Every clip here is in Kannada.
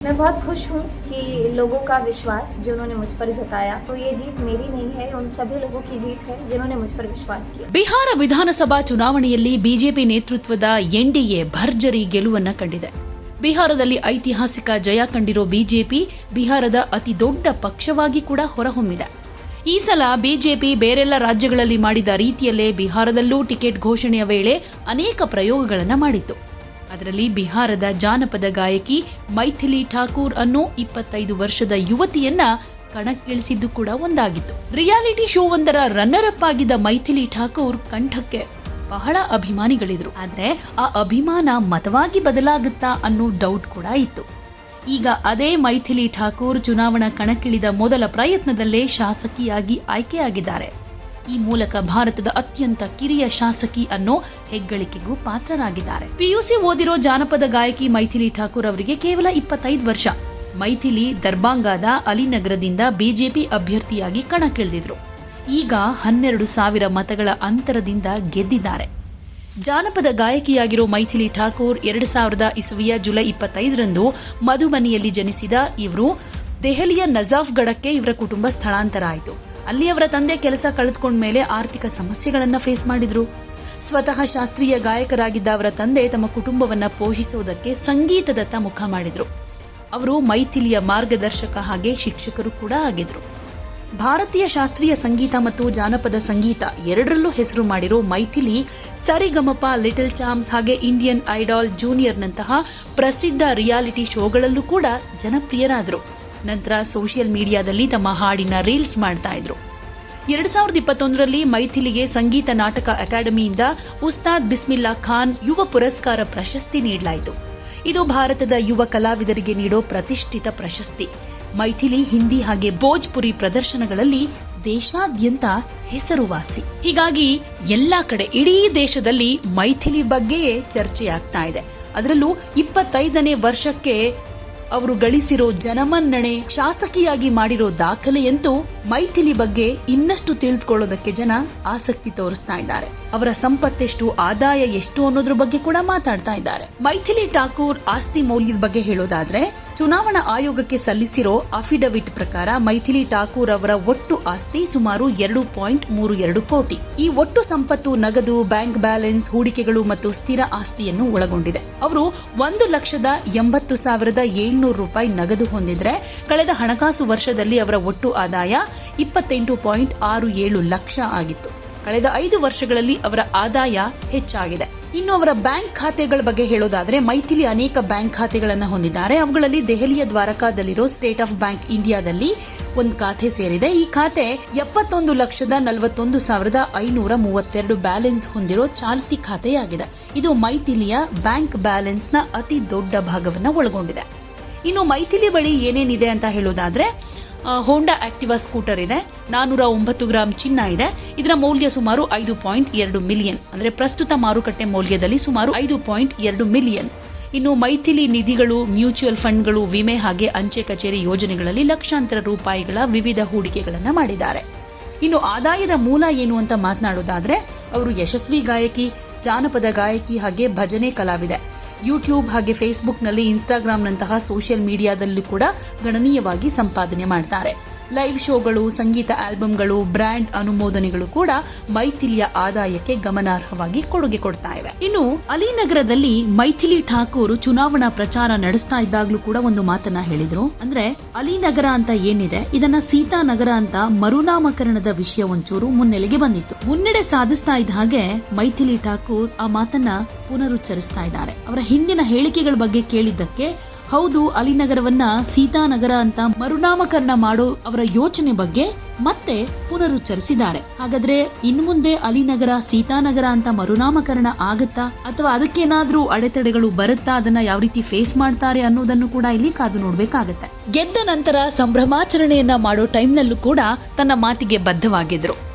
मैं बहुत खुश हूँ कि लोगों का विश्वास जो उन्होंने मुझ पर जताया तो ये जीत मेरी नहीं है उन सभी लोगों की जीत है जिन्होंने मुझ पर विश्वास किया ಬಿಹಾರ ವಿಧಾನಸಭಾ ಚುನಾವಣೆಯಲ್ಲಿ ಬಿಜೆಪಿ ನೇತೃತ್ವದ ಎನ್ಡಿಎ ಭರ್ಜರಿ ಗೆಲುವನ್ನ ಕಂಡಿದೆ ಬಿಹಾರದಲ್ಲಿ ಐತಿಹಾಸಿಕ ಜಯ ಕಂಡಿರೋ ಬಿಜೆಪಿ ಬಿಹಾರದ ಅತಿ ದೊಡ್ಡ ಪಕ್ಷವಾಗಿ ಕೂಡ ಹೊರಹೊಮ್ಮಿದೆ ಈ ಸಲ ಬಿಜೆಪಿ ಬೇರೆಲ್ಲ ರಾಜ್ಯಗಳಲ್ಲಿ ಮಾಡಿದ ರೀತಿಯಲ್ಲೇ ಬಿಹಾರದಲ್ಲೂ ಟಿಕೆಟ್ ಘೋಷಣೆಯ ವೇಳೆ ಅನೇಕ ಪ್ರಯೋಗಗಳನ್ನು ಮಾಡಿತ್ತು ಅದರಲ್ಲಿ ಬಿಹಾರದ ಜಾನಪದ ಗಾಯಕಿ ಮೈಥಿಲಿ ಠಾಕೂರ್ ಅನ್ನೋ ಇಪ್ಪತ್ತೈದು ವರ್ಷದ ಯುವತಿಯನ್ನ ಕಣಕ್ಕಿಳಿಸಿದ್ದು ಕೂಡ ಒಂದಾಗಿತ್ತು. ರಿಯಾಲಿಟಿ ಶೋ ಒಂದರ ರನ್ನರ್ ಅಪ್ ಆಗಿದ್ದ ಮೈಥಿಲಿ ಠಾಕೂರ್ ಕಂಠಕ್ಕೆ ಬಹಳ ಅಭಿಮಾನಿಗಳಿದ್ರು. ಆದರೆ ಆ ಅಭಿಮಾನ ಮತವಾಗಿ ಬದಲಾಗುತ್ತಾ ಅನ್ನೋ ಡೌಟ್ ಕೂಡ ಇತ್ತು. ಈಗ ಅದೇ ಮೈಥಿಲಿ ಠಾಕೂರ್ ಚುನಾವಣಾ ಕಣಕ್ಕಿಳಿದ ಮೊದಲ ಪ್ರಯತ್ನದಲ್ಲೇ ಶಾಸಕಿಯಾಗಿ ಆಯ್ಕೆಯಾಗಿದ್ದಾರೆ. ಈ ಮೂಲಕ ಭಾರತದ ಅತ್ಯಂತ ಕಿರಿಯ ಶಾಸಕಿ ಅನ್ನೋ ಹೆಗ್ಗಳಿಕೆಗೂ ಪಾತ್ರರಾಗಿದ್ದಾರೆ. ಪಿಯುಸಿ ಓದಿರೋ ಜಾನಪದ ಗಾಯಕಿ ಮೈಥಿಲಿ ಠಾಕೂರ್ ಅವರಿಗೆ ಕೇವಲ ಇಪ್ಪತ್ತೈದು ವರ್ಷ. ಮೈಥಿಲಿ ದರ್ಬಾಂಗಾದ ಅಲಿನಗರದಿಂದ ಬಿಜೆಪಿ ಅಭ್ಯರ್ಥಿಯಾಗಿ ಕಣಕ್ಕಿಳಿದಿದ್ರು ಈಗ ಹನ್ನೆರಡು ಸಾವಿರ ಮತಗಳ ಅಂತರದಿಂದ ಗೆದ್ದಿದ್ದಾರೆ. ಜಾನಪದ ಗಾಯಕಿಯಾಗಿರೋ ಮೈಥಿಲಿ ಠಾಕೂರ್ ಎರಡು ಸಾವಿರದ ಇಸವಿಯ ಜುಲೈ ಇಪ್ಪತ್ತೈದರಂದು ಮಧುಬನಿಯಲ್ಲಿ ಜನಿಸಿದ ಇವರು ದೆಹಲಿಯ ನಜಾಫ್ಗಢಕ್ಕೆ ಇವರ ಕುಟುಂಬ ಸ್ಥಳಾಂತರ ಆಯಿತು ಅಲ್ಲಿ ಅವರ ತಂದೆ ಕೆಲಸ ಕಳೆದುಕೊಂಡ ಮೇಲೆ ಆರ್ಥಿಕ ಸಮಸ್ಯೆಗಳನ್ನು ಫೇಸ್ ಮಾಡಿದರು. ಸ್ವತಃ ಶಾಸ್ತ್ರೀಯ ಗಾಯಕರಾಗಿದ್ದ ಅವರ ತಂದೆ ತಮ್ಮ ಕುಟುಂಬವನ್ನು ಪೋಷಿಸುವುದಕ್ಕೆ ಸಂಗೀತದತ್ತ ಮುಖ ಮಾಡಿದರು. ಅವರು ಮೈಥಿಲಿಯ ಮಾರ್ಗದರ್ಶಕ ಹಾಗೆ ಶಿಕ್ಷಕರು ಕೂಡ ಆಗಿದ್ರು. ಭಾರತೀಯ ಶಾಸ್ತ್ರೀಯ ಸಂಗೀತ ಮತ್ತು ಜಾನಪದ ಸಂಗೀತ ಎರಡರಲ್ಲೂ ಹೆಸರು ಮಾಡಿರೋ ಮೈಥಿಲಿ, ಸರಿಗಮಪ, ಲಿಟಲ್ ಚಾಮ್ಸ್ ಹಾಗೆ ಇಂಡಿಯನ್ ಐಡಾಲ್ ಜೂನಿಯರ್ನಂತಹ ಪ್ರಸಿದ್ಧ ರಿಯಾಲಿಟಿ ಶೋಗಳಲ್ಲೂ ಕೂಡ ಜನಪ್ರಿಯರಾದರು. ನಂತರ ಸೋಷಿಯಲ್ ಮೀಡಿಯಾದಲ್ಲಿ ತಮ್ಮ ಹಾಡಿನ ರೀಲ್ಸ್ ಮಾಡ್ತಾ ಇದ್ರು. ಎರಡ್ ಸಾವಿರದ ಇಪ್ಪತ್ತೊಂದರಲ್ಲಿ ಮೈಥಿಲಿಗೆ ಸಂಗೀತ ನಾಟಕ ಅಕಾಡೆಮಿಯಿಂದ ಉಸ್ತಾದ್ ಬಿಸ್ಮಿಲ್ಲಾ ಖಾನ್ ಯುವ ಪುರಸ್ಕಾರ ಪ್ರಶಸ್ತಿ ನೀಡಲಾಯಿತು. ಇದು ಭಾರತದ ಯುವ ಕಲಾವಿದರಿಗೆ ನೀಡೋ ಪ್ರತಿಷ್ಠಿತ ಪ್ರಶಸ್ತಿ. ಮೈಥಿಲಿ, ಹಿಂದಿ ಹಾಗೆ ಭೋಜ್ಪುರಿ ಪ್ರದರ್ಶನಗಳಲ್ಲಿ ದೇಶಾದ್ಯಂತ ಹೆಸರುವಾಸಿ. ಹೀಗಾಗಿ ಎಲ್ಲಾ ಕಡೆ, ಇಡೀ ದೇಶದಲ್ಲಿ ಮೈಥಿಲಿ ಬಗ್ಗೆಯೇ ಚರ್ಚೆಯಾಗ್ತಾ ಇದೆ. ಅದರಲ್ಲೂ ಇಪ್ಪತ್ತೈದನೇ ವರ್ಷಕ್ಕೆ ಅವರು ಗಳಿಸಿರೋ ಜನಮನ್ನಣೆ ಶಾಸಕಿಯಾಗಿ ಮಾಡಿರೋ ದಾಖಲೆಯಂತೂ ಮೈಥಿಲಿ ಬಗ್ಗೆ ಇನ್ನಷ್ಟು ತಿಳಿದುಕೊಳ್ಳೋದಕ್ಕೆ ಜನ ಆಸಕ್ತಿ ತೋರಿಸ್ತಾ ಇದ್ದಾರೆ. ಅವರ ಸಂಪತ್ತೆಷ್ಟು, ಆದಾಯ ಎಷ್ಟು ಅನ್ನೋದ್ರ ಬಗ್ಗೆ ಕೂಡ ಮಾತಾಡ್ತಾ ಇದ್ದಾರೆ. ಮೈಥಿಲಿ ಠಾಕೂರ್ ಆಸ್ತಿ ಮೌಲ್ಯದ ಬಗ್ಗೆ ಹೇಳೋದಾದ್ರೆ, ಚುನಾವಣಾ ಆಯೋಗಕ್ಕೆ ಸಲ್ಲಿಸಿರೋ ಅಫಿಡವಿಟ್ ಪ್ರಕಾರ ಮೈಥಿಲಿ ಠಾಕೂರ್ ಅವರ ಒಟ್ಟು ಆಸ್ತಿ ಸುಮಾರು ಎರಡು ಪಾಯಿಂಟ್ ಮೂರು ಎರಡು ಕೋಟಿ. ಈ ಒಟ್ಟು ಸಂಪತ್ತು ನಗದು, ಬ್ಯಾಂಕ್ ಬ್ಯಾಲೆನ್ಸ್, ಹೂಡಿಕೆಗಳು ಮತ್ತು ಸ್ಥಿರ ಆಸ್ತಿಯನ್ನು ಒಳಗೊಂಡಿದೆ. ಅವರು ಒಂದು ಲಕ್ಷದ ಎಂಬತ್ತು ಸಾವಿರದ ಏಳ್ನೂರು ರೂಪಾಯಿ ನಗದು ಹೊಂದಿದ್ರೆ ಕಳೆದ ಹಣಕಾಸು ವರ್ಷದಲ್ಲಿ ಅವರ ಒಟ್ಟು ಆದಾಯ ಇಪ್ಪತ್ತೆಂಟು ಪಾಯಿಂಟ್ ಆರು ಏಳು ಲಕ್ಷ ಆಗಿತ್ತು. ಕಳೆದ ಐದು ವರ್ಷಗಳಲ್ಲಿ ಅವರ ಆದಾಯ ಹೆಚ್ಚಾಗಿದೆ. ಇನ್ನು ಅವರ ಬ್ಯಾಂಕ್ ಖಾತೆಗಳ ಬಗ್ಗೆ ಹೇಳೋದಾದ್ರೆ, ಮೈಥಿಲಿ ಅನೇಕ ಬ್ಯಾಂಕ್ ಖಾತೆಗಳನ್ನು ಹೊಂದಿದ್ದಾರೆ. ಅವುಗಳಲ್ಲಿ ದೆಹಲಿಯ ದ್ವಾರಕಾದಲ್ಲಿರೋ ಸ್ಟೇಟ್ ಆಫ್ ಬ್ಯಾಂಕ್ ಇಂಡಿಯಾದಲ್ಲಿ ಒಂದು ಖಾತೆ ಸೇರಿದೆ. ಈ ಖಾತೆ ಎಪ್ಪತ್ತೊಂದು ಲಕ್ಷದ ನಲವತ್ತೊಂದು ಸಾವಿರದ ಐನೂರ ಮೂವತ್ತೆರಡು ಬ್ಯಾಲೆನ್ಸ್ ಹೊಂದಿರೋ ಚಾಲ್ತಿ ಖಾತೆಯಾಗಿದೆ. ಇದು ಮೈಥಿಲಿಯ ಬ್ಯಾಂಕ್ ಬ್ಯಾಲೆನ್ಸ್ನ ಅತಿ ದೊಡ್ಡ ಭಾಗವನ್ನು ಒಳಗೊಂಡಿದೆ. ಇನ್ನು ಮೈಥಿಲಿ ಬಳಿ ಏನೇನಿದೆ ಅಂತ ಹೇಳೋದಾದರೆ ಹೋಂಡಾ ಆಕ್ಟಿವಾ ಸ್ಕೂಟರ್ ಇದೆ, ನಾನೂರ ಒಂಬತ್ತು ಗ್ರಾಮ್ ಚಿನ್ನ ಇದೆ, ಇದರ ಮೌಲ್ಯ ಸುಮಾರು ಐದು ಪಾಯಿಂಟ್ ಎರಡು ಮಿಲಿಯನ್. ಅಂದರೆ ಪ್ರಸ್ತುತ ಮಾರುಕಟ್ಟೆ ಮೌಲ್ಯದಲ್ಲಿ ಸುಮಾರು ಐದು ಪಾಯಿಂಟ್ ಎರಡು ಮಿಲಿಯನ್. ಇನ್ನು ಮೈಥಿಲಿ ನಿಧಿಗಳು, ಮ್ಯೂಚುವಲ್ ಫಂಡ್ಗಳು, ವಿಮೆ ಹಾಗೆ ಅಂಚೆ ಕಚೇರಿ ಯೋಜನೆಗಳಲ್ಲಿ ಲಕ್ಷಾಂತರ ರೂಪಾಯಿಗಳ ವಿವಿಧ ಹೂಡಿಕೆಗಳನ್ನು ಮಾಡಿದ್ದಾರೆ. ಇನ್ನು ಆದಾಯದ ಮೂಲ ಏನು ಅಂತ ಮಾತನಾಡೋದಾದರೆ, ಅವರು ಯಶಸ್ವಿ ಗಾಯಕಿ, ಜಾನಪದ ಗಾಯಕಿ ಹಾಗೆ ಭಜನೆ ಕಲಾವಿದೆ. ಯೂಟ್ಯೂಬ್ ಹಾಗೆ ಫೇಸ್ಬುಕ್ನಲ್ಲಿ ಇನ್ಸ್ಟಾಗ್ರಾಮ್ನಂತಹ ಸೋಷಿಯಲ್ ಮೀಡಿಯಾದಲ್ಲೂ ಕೂಡ ಗಣನೀಯವಾಗಿ ಸಂಪಾದನೆ ಮಾಡ್ತಾರೆ. ಲೈವ್ ಶೋಗಳು, ಸಂಗೀತ ಆಲ್ಬಮ್ಗಳು ಬ್ರ್ಯಾಂಡ್ ಅನುಮೋದನೆಗಳು ಕೂಡ ಮೈಥಿಲಿಯ ಆದಾಯಕ್ಕೆ ಗಮನಾರ್ಹವಾಗಿ ಕೊಡುಗೆ ಕೊಡ್ತಾ ಇವೆ. ಇನ್ನು ಅಲಿನಗರದಲ್ಲಿ ಮೈಥಿಲಿ ಠಾಕೂರ್ ಚುನಾವಣಾ ಪ್ರಚಾರ ನಡೆಸ್ತಾ ಇದ್ದಾಗ್ಲೂ ಕೂಡ ಒಂದು ಮಾತನ್ನ ಹೇಳಿದ್ರು. ಅಂದ್ರೆ ಅಲಿನಗರ ಅಂತ ಏನಿದೆ? ಇದನ್ನ ಸೀತಾನಗರ ಅಂತ ಮರುನಾಮಕರಣದ ವಿಷಯ ಒಂಚೂರು ಮುನ್ನೆಲೆಗೆ ಬಂದಿತ್ತು. ಮುನ್ನಡೆ ಸಾಧಿಸ್ತಾ ಇದ್ದ ಹಾಗೆ ಮೈಥಿಲಿ ಠಾಕೂರ್ ಆ ಮಾತನ್ನ ಪುನರುಚ್ಚರಿಸ್ತಾ ಇದ್ದಾರೆ. ಅವರ ಹಿಂದಿನ ಹೇಳಿಕೆಗಳ ಬಗ್ಗೆ ಕೇಳಿದ್ದಕ್ಕೆ ಹೌದು ಅಲಿ ನಗರವನ್ನ ಸೀತಾನಗರ ಅಂತ ಮರುನಾಮಕರಣ ಮಾಡೋ ಅವರ ಯೋಚನೆ ಬಗ್ಗೆ ಮತ್ತೆ ಪುನರುಚ್ಚರಿಸಿದ್ದಾರೆ. ಹಾಗಾದ್ರೆ ಇನ್ನು ಮುಂದೆ ಅಲಿನಗರ, ಸೀತಾನಗರ ಅಂತ ಮರುನಾಮಕರಣ ಆಗತ್ತಾ? ಅಥವಾ ಅದಕ್ಕೇನಾದ್ರೂ ಅಡೆತಡೆಗಳು ಬರುತ್ತಾ? ಅದನ್ನ ಯಾವ ರೀತಿ ಫೇಸ್ ಮಾಡ್ತಾರೆ ಅನ್ನೋದನ್ನು ಕೂಡ ಇಲ್ಲಿ ಕಾದು ನೋಡ್ಬೇಕಾಗತ್ತೆ. ಗೆದ್ದ ನಂತರ ಸಂಭ್ರಮಾಚರಣೆಯನ್ನ ಮಾಡೋ ಟೈಮ್ನಲ್ಲೂ ಕೂಡ ತನ್ನ ಮಾತಿಗೆ ಬದ್ಧವಾಗಿದ್ರು.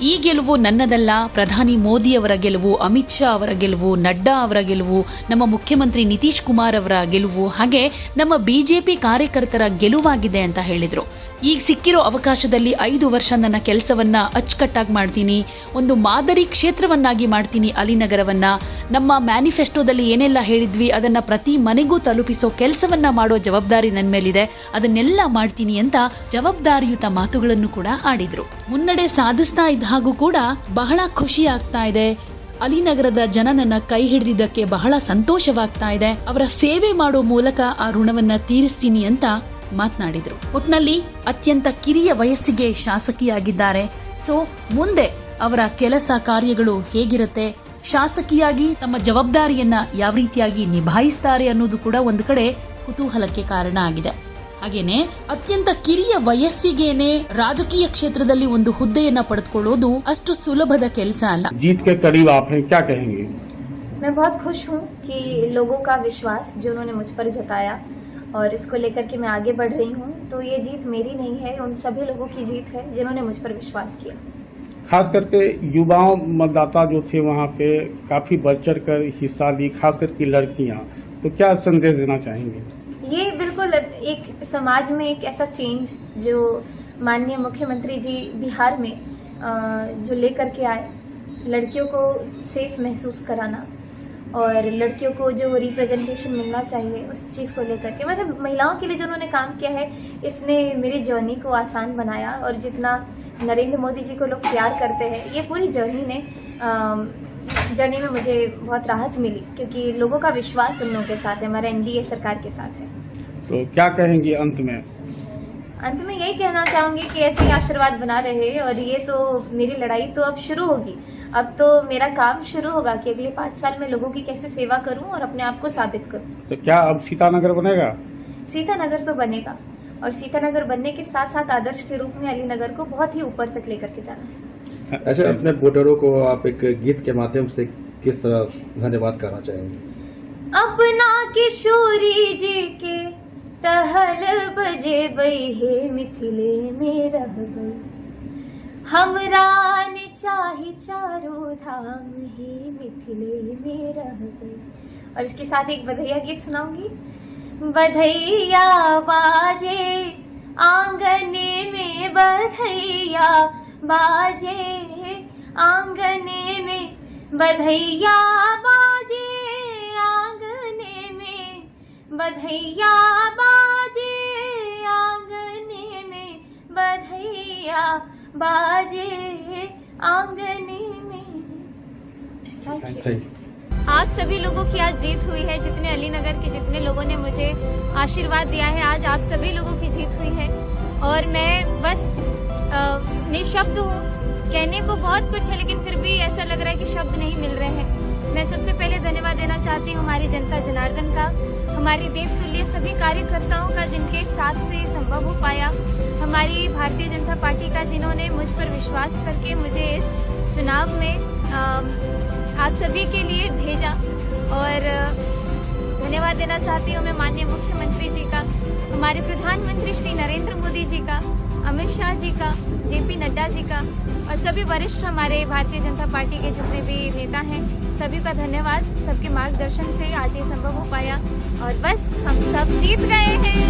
ಈ ಗೆಲುವು ನನ್ನದಲ್ಲ, ಪ್ರಧಾನಿ ಮೋದಿ ಅವರ ಗೆಲುವು, ಅಮಿತ್ ಶಾ ಅವರ ಗೆಲುವು, ನಡ್ಡಾ ಅವರ ಗೆಲುವು, ನಮ್ಮ ಮುಖ್ಯಮಂತ್ರಿ ನಿತೀಶ್ ಕುಮಾರ್ ಅವರ ಗೆಲುವು, ಹಾಗೆ ನಮ್ಮ ಬಿಜೆಪಿ ಕಾರ್ಯಕರ್ತರ ಗೆಲುವಾಗಿದೆ ಅಂತ ಹೇಳಿದ್ರು. ಈಗ ಸಿಕ್ಕಿರೋ ಅವಕಾಶದಲ್ಲಿ ಐದು ವರ್ಷ ನನ್ನ ಕೆಲಸವನ್ನ ಅಚ್ಚುಕಟ್ಟಾಗಿ ಮಾಡ್ತೀನಿ. ಒಂದು ಮಾದರಿ ಕ್ಷೇತ್ರವನ್ನಾಗಿ ಮಾಡ್ತೀನಿ ಅಲಿನಗರವನ್ನ ನಮ್ಮ ಮ್ಯಾನಿಫೆಸ್ಟೋದಲ್ಲಿ ಏನೆಲ್ಲ ಹೇಳಿದ್ವಿ, ಅದನ್ನ ಪ್ರತಿ ಮನೆಗೂ ತಲುಪಿಸೋ ಕೆಲಸವನ್ನ ಮಾಡೋ ಜವಾಬ್ದಾರಿ ನನ್ನ ಮೇಲಿದೆ. ಅದನ್ನೆಲ್ಲ ಮಾಡ್ತೀನಿ ಅಂತ ಜವಾಬ್ದಾರಿಯುತ ಮಾತುಗಳನ್ನು ಕೂಡ ಆಡಿದ್ರು. ಮುನ್ನಡೆ ಸಾಧಿಸ್ತಾ ಇದ್ದ ಹಾಗೂ ಕೂಡ ಬಹಳ ಖುಷಿ ಆಗ್ತಾ ಇದೆ. ಅಲಿನಗರದ ಜನ ನನ್ನ ಕೈ ಹಿಡಿದಿದ್ದಕ್ಕೆ ಬಹಳ ಸಂತೋಷವಾಗ್ತಾ ಇದೆ. ಅವರ ಸೇವೆ ಮಾಡೋ ಮೂಲಕ ಆ ಋಣವನ್ನ ತೀರಿಸ್ತೀನಿ ಅಂತ ಮಾತನಾಡಿದ್ರು ಒಟ್ನಲ್ಲಿ ಅತ್ಯಂತ ಕಿರಿಯ ವಯಸ್ಸಿಗೆ ಶಾಸಕಿಯಾಗಿದ್ದಾರೆ ಸೊ ಮುಂದೆ ಅವರ ಕೆಲಸ ಕಾರ್ಯಗಳು ಹೇಗಿರುತ್ತೆ ಶಾಸಕಿಯಾಗಿ ತಮ್ಮ ಜವಾಬ್ದಾರಿಯನ್ನ ಯಾವ ರೀತಿಯಾಗಿ ನಿಭಾಯಿಸ್ತಾರೆ ಅನ್ನೋದು ಕೂಡ ಒಂದು ಕಡೆ ಕುತೂಹಲಕ್ಕೆ ಕಾರಣ ಆಗಿದೆ ಹಾಗೇನೆ ಅತ್ಯಂತ ಕಿರಿಯ ವಯಸ್ಸಿಗೇನೆ ರಾಜಕೀಯ ಕ್ಷೇತ್ರದಲ್ಲಿ ಒಂದು ಹುದ್ದೆಯನ್ನ ಪಡೆದುಕೊಳ್ಳೋದು ಅಷ್ಟು ಸುಲಭದ ಕೆಲಸ ಅಲ್ಲ जीत के करीब आप हैं क्या कहेंगे मैं बहुत खुश हूँ कि लोगों का विश्वास जो उन्होंने मुझ पर जताया और इसको लेकर के मैं आगे बढ़ रही हूँ। तो ये जीत मेरी नहीं है उन सभी लोगों की जीत है जिन्होंने मुझ पर विश्वास किया। खास करके युवाओं मतदाता जो थे वहाँ पे काफ़ी बढ़ चढ़ कर हिस्सा ली खास करके लड़कियाँ। तो क्या संदेश देना चाहेंगे? ये बिल्कुल एक समाज में एक ऐसा चेंज जो माननीय मुख्यमंत्री जी बिहार में जो लेकर के आए लड़कियों को सेफ़ महसूस कराना। और लड़कियों को जो रिप्रेजेंटेशन मिलना चाहिए, उस चीज़ को लेकर के। मतलब महिलाओं के लिए जो उन्होंने काम किया है, इसने मेरी जर्नी को आसान बनाया और जितना नरेंद्र मोदी जी को लोग प्यार करते हैं, ये पूरी जर्नी ने जर्नी में मुझे बहुत राहत मिली, क्योंकि लोगों का विश्वास उन लोगों के साथ है, हमारा एनडीए सरकार के साथ है। तो क्या कहेंगी अंत में? अंत में यही कहना चाहूँगी कि ऐसे ही आशीर्वाद बना रहे और ये तो मेरी लड़ाई तो अब शुरू होगी। अब तो मेरा काम शुरू होगा कि अगले पाँच साल में लोगों की कैसे सेवा करूँ और अपने आप को साबित करूँ। तो क्या अब सीतानगर बनेगा? सीतानगर तो बनेगा और सीतानगर बनने के साथ साथ आदर्श के रूप में अलीनगर को बहुत ही ऊपर तक लेकर के जाना है। अच्छा अपने वोटरों को आप एक गीत के माध्यम से किस तरह धन्यवाद करना चाहेंगे? अपना किशोरी जी के टहल बजे बई हे मिथिले में रह गई। हमरान चाहे चारों धाम हे मिथिले में रह गई। और इसके साथ एक बधैया गीत सुनाऊँगी। बधैया बाजे, आंगने में बधैया बाजे, आंगने में बधैया बाजे। बधैया बाजे आंगने में बधैया बाजे आंगने में। आप सभी लोगों की आज जीत हुई है जितने अली नगर के जितने लोगों ने मुझे आशीर्वाद दिया है आज आप सभी लोगों की जीत हुई है। और मैं बस निशब्द हूँ। कहने को बहुत कुछ है लेकिन फिर भी ऐसा लग रहा है कि शब्द नहीं मिल रहे हैं। मैं सबसे पहले धन्यवाद देना चाहती हूँ हमारी जनता जनार्दन का। हमारी देवतुल्य सभी कार्यकर्ताओं का जिनके साथ से संभव हो पाया, हमारी भारतीय जनता पार्टी का जिन्होंने मुझ पर विश्वास करके मुझे इस चुनाव में आप सभी के लिए भेजा और, धन्यवाद देना चाहती हूँ मैं माननीय मुख्यमंत्री जी का, हमारे प्रधानमंत्री श्री नरेंद्र मोदी जी का। अमित शाह जी का, जेपी नड्डा जी का और सभी वरिष्ठ हमारे भारतीय जनता पार्टी के जितने भी नेता हैं, सभी का धन्यवाद। सबके मार्गदर्शन से आज ये संभव हो पाया और बस हम सब जीत गए हैं।